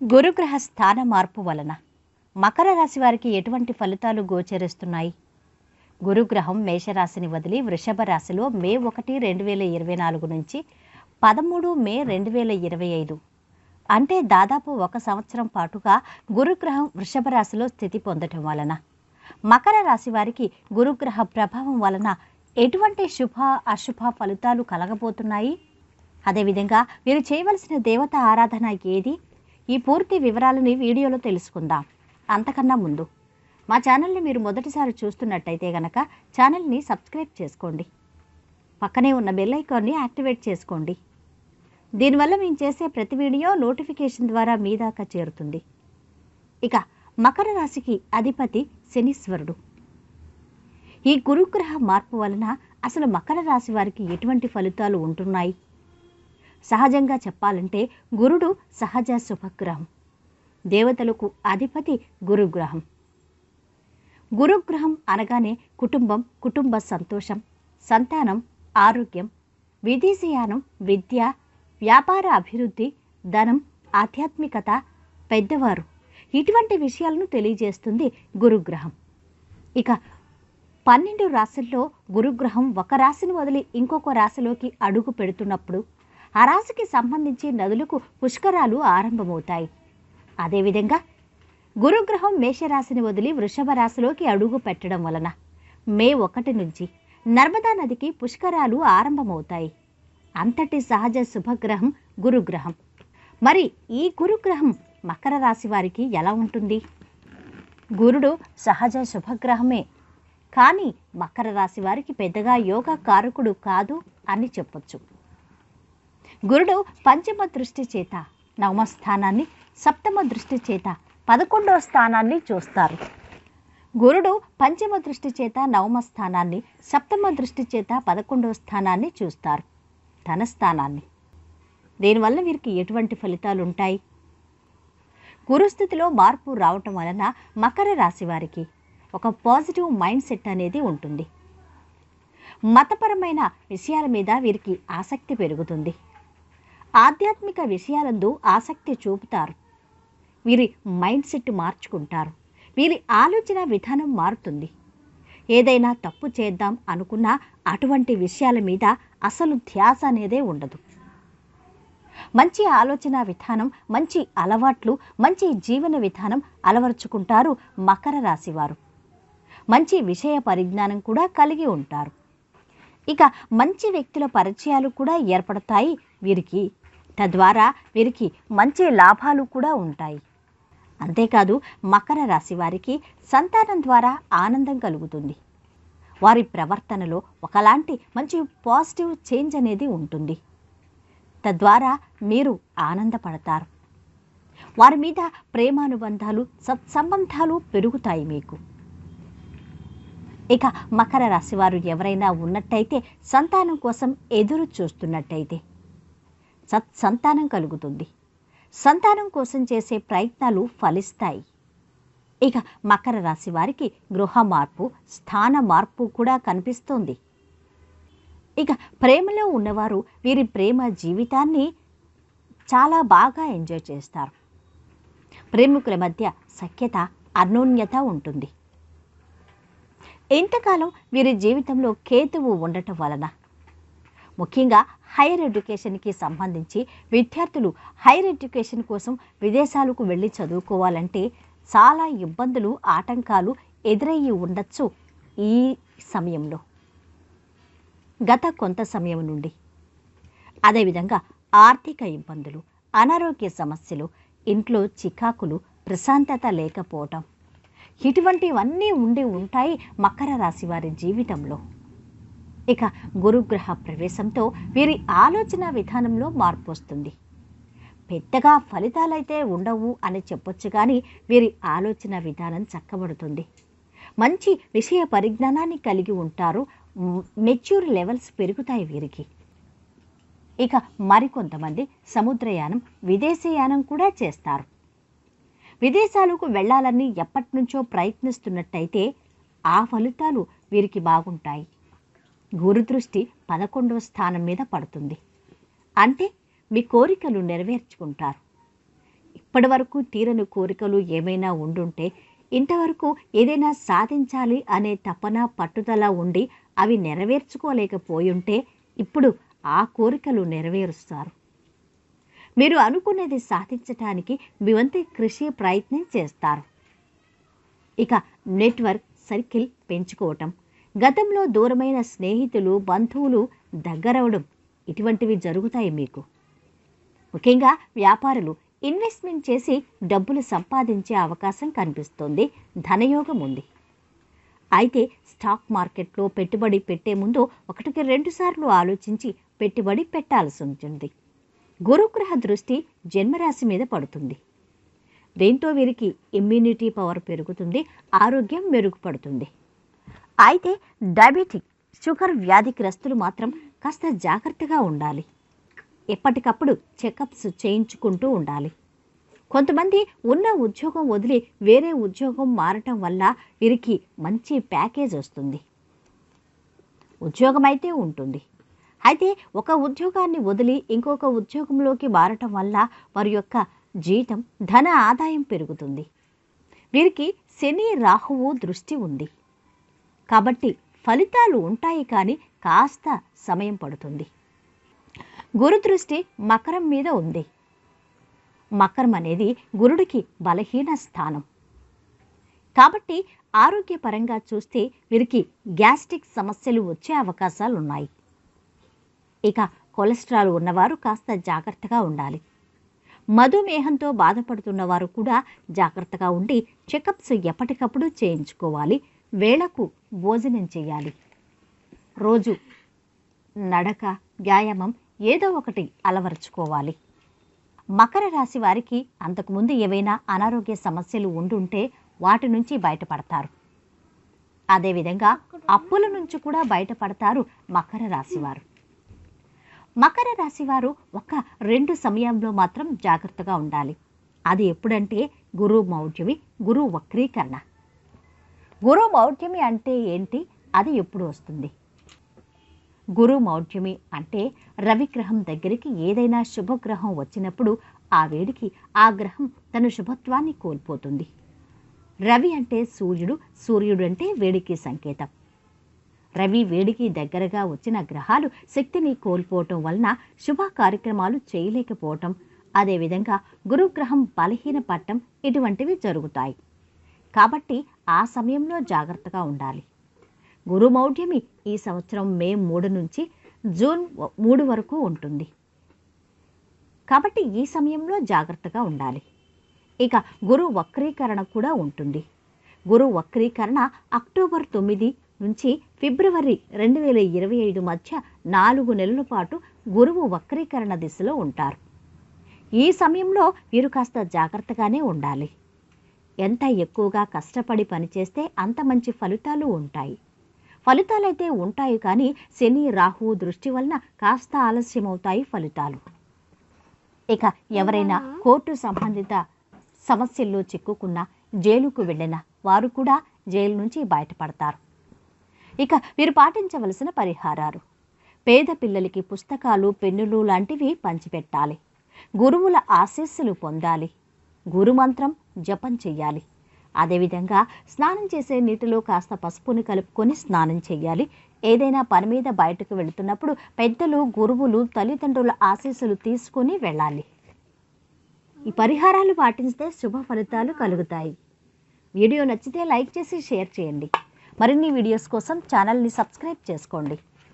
గురుగ్రహ స్థాన మార్పు వలన మకర రాశి వారికి ఎటువంటి ఫలితాలు గోచరిస్తున్నాయి? గురుగ్రహం మేషరాశిని వదిలి వృషభ రాశిలో మే ఒకటి రెండు వేల ఇరవై నాలుగు నుంచి పదమూడు మే రెండు వేల ఇరవై ఐదు. అంటే దాదాపు ఒక సంవత్సరం పాటుగా గురుగ్రహం వృషభ రాశిలో స్థితి పొందటం వలన మకర రాశి వారికి గురుగ్రహ ప్రభావం వలన ఎటువంటి శుభ అశుభ ఫలితాలు కలగబోతున్నాయి? అదేవిధంగా మీరు చేయవలసిన దేవత ఆరాధన ఏది? ఈ పూర్తి వివరాలని వీడియోలో తెలుసుకుందాం. అంతకన్నా ముందు మా ఛానల్ని మీరు మొదటిసారి చూస్తున్నట్టయితే గనక ఛానల్ని సబ్స్క్రైబ్ చేసుకోండి. పక్కనే ఉన్న బెల్ ఐకాన్ని యాక్టివేట్ చేసుకోండి. దీనివల్ల మేము చేసే ప్రతి వీడియో నోటిఫికేషన్ ద్వారా మీ దాకా చేరుతుంది. ఇక మకర రాశికి అధిపతి శనీశ్వరుడు. ఈ గురుగ్రహ మార్పు వలన అసలు మకర రాశి వారికి ఎటువంటి ఫలితాలు ఉంటున్నాయి? సహజంగా చెప్పాలంటే గురుడు సహజ శుభగ్రహం. దేవతలకు అధిపతి గురుగ్రహం. గురుగ్రహం అనగానే కుటుంబం కుటుంబ సంతోషం సంతానం ఆరోగ్యం విదేశీయానం విద్య వ్యాపార అభివృద్ధి ధనం ఆధ్యాత్మికత పెద్దవారు. ఇటువంటి విషయాలను తెలియజేస్తుంది గురుగ్రహం. ఇక పన్నెండు రాశుల్లో గురుగ్రహం ఒక రాశిని వదిలి ఇంకొక రాశిలోకి అడుగు పెడుతున్నప్పుడు ఆ రాశికి సంబంధించి నదులకు పుష్కరాలు ఆరంభమవుతాయి. అదేవిధంగా గురుగ్రహం మేషరాశిని వదిలి వృషభ రాశిలోకి అడుగు పెట్టడం వలన మే ఒకటి నుంచి నర్మదా నదికి పుష్కరాలు ఆరంభమవుతాయి. అంతటి సహజ శుభగ్రహం గురుగ్రహం. మరి ఈ గురుగ్రహం మకర రాశి వారికి ఎలా ఉంటుంది? గురుడు సహజ శుభగ్రహమే. కానీ మకర రాశి వారికి పెద్దగా యోగ కారకుడు కాదు అని చెప్పొచ్చు. గురుడు పంచమ దృష్టి చేత నవమ స్థానాన్ని సప్తమ దృష్టి చేత పదకొండవ స్థానాన్ని చూస్తారు. గురుడు పంచమ దృష్టి చేత నవమ స్థానాన్ని సప్తమ దృష్టి చేత పదకొండవ స్థానాన్ని చూస్తారు ధన స్థానాన్ని దీనివల్ల వీరికి ఎటువంటి ఫలితాలు ఉంటాయి గురుస్థితిలో మార్పు రావటం వలన మకర రాశి వారికి ఒక పాజిటివ్ మైండ్ సెట్ అనేది ఉంటుంది. మతపరమైన విషయాల మీద వీరికి ఆసక్తి పెరుగుతుంది. ఆధ్యాత్మిక విషయాలందు ఆసక్తి చూపుతారు. వీరి మైండ్ సెట్ మార్చుకుంటారు. వీరి ఆలోచన విధానం మారుతుంది. ఏదైనా తప్పు చేద్దాం అనుకున్నా అటువంటి విషయాల మీద అసలు ధ్యాస అనేదే ఉండదు. మంచి ఆలోచన విధానం మంచి అలవాట్లు మంచి జీవన విధానం అలవరుచుకుంటారు మకర రాశివారు మంచి విషయ పరిజ్ఞానం కూడా కలిగి ఉంటారు. ఇక మంచి వ్యక్తుల పరిచయాలు కూడా ఏర్పడతాయి వీరికి. తద్వారా వీరికి మంచి లాభాలు కూడా ఉంటాయి. అంతేకాదు మకర రాశి వారికి సంతానం ద్వారా ఆనందం కలుగుతుంది. వారి ప్రవర్తనలో ఒకలాంటి మంచి పాజిటివ్ చేంజ్ అనేది ఉంటుంది. తద్వారా మీరు ఆనందపడతారు. వారి మీద ప్రేమానుబంధాలు సత్సంబంధాలు పెరుగుతాయి మీకు. ఇక మకర రాశి వారు ఎవరైనా ఉన్నట్టయితే సంతానం కోసం ఎదురు చూస్తున్నట్టయితే సత్సంతానం కలుగుతుంది. సంతానం కోసం చేసే ప్రయత్నాలు ఫలిస్తాయి. ఇక మకర రాశి వారికి గృహ మార్పు స్థాన మార్పు కూడా కనిపిస్తోంది. ఇక ప్రేమలో ఉన్నవారు వీరి ప్రేమ జీవితాన్ని చాలా బాగా ఎంజాయ్ చేస్తారు. ప్రేమికుల మధ్య సఖ్యత అన్యోన్యత ఉంటుంది. ఇంతకాలం వీరి జీవితంలో కేతువు ఉండటం వలన ముఖ్యంగా హైయర్ ఎడ్యుకేషన్కి సంబంధించి విద్యార్థులు హైయర్ ఎడ్యుకేషన్ కోసం విదేశాలకు వెళ్ళి చదువుకోవాలంటే చాలా ఇబ్బందులు ఆటంకాలు ఎదురయ్యి ఉండొచ్చు ఈ సమయంలో. గత కొంత సమయం నుండి. అదేవిధంగా ఆర్థిక ఇబ్బందులు అనారోగ్య సమస్యలు ఇంట్లో చికాకులు ప్రశాంతత లేకపోవటం. ఇటువంటివన్నీ ఉండి ఉంటాయి మకర రాశి వారి జీవితంలో. ఇక గురుగ్రహ ప్రవేశంతో వీరి ఆలోచన విధానంలో మార్పు వస్తుంది. పెద్దగా ఫలితాలైతే ఉండవు అని చెప్పొచ్చు కానీ వీరి ఆలోచన విధానం చక్కబడుతుంది. మంచి విషయ పరిజ్ఞానాన్ని కలిగి ఉంటారు. మెచ్యూర్ లెవెల్స్ పెరుగుతాయి వీరికి. ఇక మరికొంతమంది సముద్రయానం విదేశీయానం కూడా చేస్తారు. విదేశాలకు వెళ్ళాలని ఎప్పటి నుంచో ప్రయత్నిస్తున్నట్టయితే ఆ ఫలితాలు వీరికి బాగుంటాయి. గురుదృష్టి పదకొండవ స్థానం మీద పడుతుంది. అంటే మీ కోరికలు నెరవేర్చుకుంటారు. ఇప్పటి వరకు తీరని కోరికలు ఏమైనా ఉండుంటే ఇంతవరకు ఏదైనా సాధించాలి అనే తపన పట్టుదల ఉండి అవి నెరవేర్చుకోలేకపోయుంటే ఇప్పుడు ఆ కోరికలు నెరవేరుస్తారు. మీరు అనుకునేది సాధించటానికి మీ వంతు కృషి ప్రయత్నం చేస్తారు. ఇక నెట్వర్క్ సర్కిల్ పెంచుకోవటం గతంలో దూరమైన స్నేహితులు బంధువులు దగ్గరవడం ఇటువంటివి జరుగుతాయి మీకు. ముఖ్యంగా వ్యాపారులు ఇన్వెస్ట్మెంట్ చేసి డబ్బులు సంపాదించే అవకాశం కనిపిస్తోంది. ధనయోగం ఉంది. అయితే స్టాక్ మార్కెట్లో పెట్టుబడి పెట్టే ముందు ఒకటికి రెండుసార్లు ఆలోచించి పెట్టుబడి పెట్టాల్సి ఉంటుంది. గురుగ్రహ దృష్టి జన్మరాశి మీద పడుతుంది. దీంతో వీరికి ఇమ్యూనిటీ పవర్ పెరుగుతుంది ఆరోగ్యం మెరుగుపడుతుంది. అయితే డయాబెటిక్ షుగర్ వ్యాధిగ్రస్తులు మాత్రం కాస్త జాగ్రత్తగా ఉండాలి. ఎప్పటికప్పుడు చెకప్స్ చేయించుకుంటూ ఉండాలి. కొంతమంది ఉన్న ఉద్యోగం వదిలి వేరే ఉద్యోగం మారటం వల్ల వీరికి మంచి ప్యాకేజ్ వస్తుంది. ఉద్యోగం అయితే ఉంటుంది. అయితే ఒక ఉద్యోగాన్ని వదిలి ఇంకొక ఉద్యోగంలోకి మారటం వల్ల వారి యొక్క జీతం ధన ఆదాయం పెరుగుతుంది. వీరికి శని రాహువు దృష్టి ఉంది. కాబట్టి ఫలితాలు ఉంటాయి కానీ కాస్త సమయం పడుతుంది. గురుదృష్టి మకరం మీద ఉంది. మకరం అనేది గురుడికి బలహీన స్థానం. కాబట్టి ఆరోగ్యపరంగా చూస్తే వీరికి గ్యాస్ట్రిక్ సమస్యలు వచ్చే అవకాశాలు ఉన్నాయి. ఇక కొలెస్ట్రాల్ ఉన్నవారు కాస్త జాగ్రత్తగా ఉండాలి. మధుమేహంతో బాధపడుతున్నవారు కూడా జాగ్రత్తగా ఉండి చెకప్స్ ఎప్పటికప్పుడు చేయించుకోవాలి. వేళకు భోజనం చేయాలి. రోజు నడక వ్యాయామం ఏదో ఒకటి అలవరుచుకోవాలి. మకర రాశి వారికి అంతకుముందు ఏవైనా అనారోగ్య సమస్యలు ఉండుంటే వాటి నుంచి బయటపడతారు. అదేవిధంగా అప్పుల నుంచి కూడా బయటపడతారు మకర రాశివారు మకర రాశివారు ఒక రెండు సమయంలో మాత్రం జాగ్రత్తగా ఉండాలి. అది ఎప్పుడంటే గురు మౌఢ్యమి గురు వక్రీకరణ. గురు మౌఢ్యమి అంటే ఏంటి? అది ఎప్పుడు వస్తుంది? గురు మౌఢ్యమి అంటే రవిగ్రహం దగ్గరికి ఏదైనా శుభగ్రహం వచ్చినప్పుడు ఆ వేడికి ఆ గ్రహం తన శుభత్వాన్ని కోల్పోతుంది. రవి అంటే సూర్యుడు సూర్యుడు అంటే వేడికి సంకేతం. రవి వేడికి దగ్గరగా వచ్చిన గ్రహాలు శక్తిని కోల్పోవటం వలన శుభ కార్యక్రమాలు చేయలేకపోవటం అదేవిధంగా గురుగ్రహం బలహీన పట్టం ఇటువంటివి జరుగుతాయి. కాబట్టి ఆ సమయంలో జాగ్రత్తగా ఉండాలి. గురుమౌఢ్యమి ఈ సంవత్సరం మే మూడు నుంచి జూన్ మూడు వరకు ఉంటుంది. కాబట్టి ఈ సమయంలో జాగ్రత్తగా ఉండాలి. ఇక గురు వక్రీకరణ కూడా ఉంటుంది. గురు వక్రీకరణ అక్టోబర్ తొమ్మిది నుంచి ఫిబ్రవరి రెండు వేల ఇరవై ఐదు మధ్య నాలుగు నెలల పాటు గురువు వక్రీకరణ దిశలో ఉంటారు. ఈ సమయంలో వీరు కాస్త జాగ్రత్తగానే ఉండాలి. ఎంత ఎక్కువగా కష్టపడి పనిచేస్తే అంత మంచి ఫలితాలు ఉంటాయి. ఫలితాలైతే ఉంటాయి కానీ శని రాహు దృష్టి వలన కాస్త ఆలస్యమవుతాయి ఫలితాలు. ఇక ఎవరైనా కోర్టు సంబంధిత సమస్యల్లో చిక్కుకున్నా జైలుకు వెళ్ళినా వారు కూడా జైలు నుంచి బయటపడతారు. ఇక వీరు పాటించవలసిన పరిహారాలు. పేద పిల్లలకి పుస్తకాలు పెన్నులు లాంటివి పంచిపెట్టాలి. గురువుల ఆశీస్సులు పొందాలి. గురుమంత్రం జపం చెయ్యాలి. అదేవిధంగా స్నానం చేసే నీటిలో కాస్త పసుపుని కలుపుకొని స్నానం చేయాలి ఏదైనా పని మీద బయటకు వెళుతున్నప్పుడు పెద్దలు గురువులు తల్లిదండ్రుల ఆశీస్సులు తీసుకొని వెళ్ళాలి. ఈ పరిహారాలు పాటిస్తే శుభ ఫలితాలు కలుగుతాయి. వీడియో నచ్చితే లైక్ చేసి షేర్ చేయండి. మరిన్ని వీడియోస్ కోసం ఛానల్ని సబ్స్క్రైబ్ చేసుకోండి.